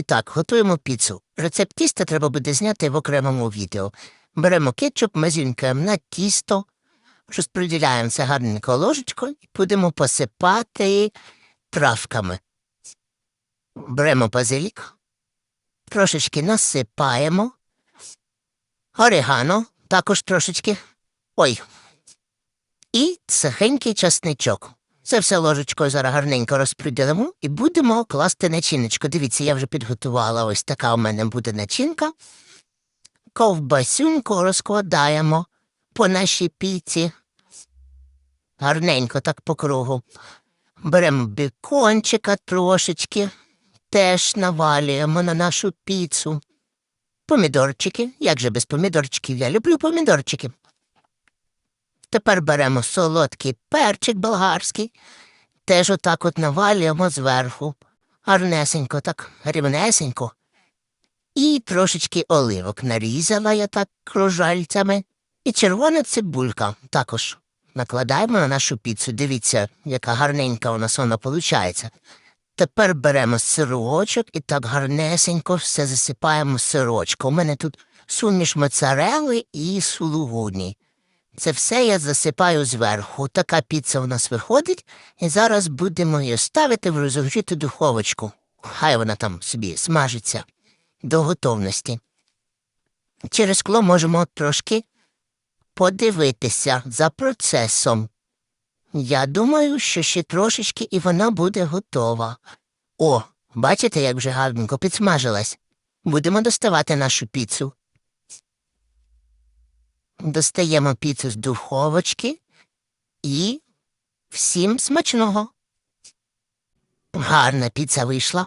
І так, готуємо піцу. Рецепт тіста треба буде зняти в окремому відео. Беремо кетчуп, мазюнькаємо на тісто, розподіляємо це гарненько ложечкою і будемо посипати травками. Беремо базилік, трошечки насипаємо, орегано також трошечки. Ой. І сухенький часничок. Це все ложечкою зараз гарненько розподілимо і будемо класти начиночку. Дивіться, я вже підготувала ось така у мене буде начинка. Ковбасюньку розкладаємо по нашій піці. Гарненько так по кругу. Беремо бекончика трошечки, теж навалюємо на нашу піцу. Помідорчики. Як же без помідорчиків? Я люблю помідорчики. Тепер беремо солодкий перчик болгарський, теж отак от навалюємо зверху, гарнесенько, так рівнесенько. І трошечки оливок нарізала я так кружальцями. І червона цибулька також накладаємо на нашу піцу. Дивіться, яка гарненька у нас вона виходить. Тепер беремо сирочок і так гарнесенько все засипаємо сирочком. У мене тут суміш моцарели і сулугуні. Це все я засипаю зверху. Така піца у нас виходить, і зараз будемо її ставити в розогріту духовочку. Хай вона там собі смажиться до готовності. Через скло можемо трошки подивитися за процесом. Я думаю, що ще трошечки і вона буде готова. О, бачите, як вже гарненько підсмажилась. Будемо доставати нашу піцу. Достаємо піцу з духовочки і всім смачного. Гарна піца вийшла.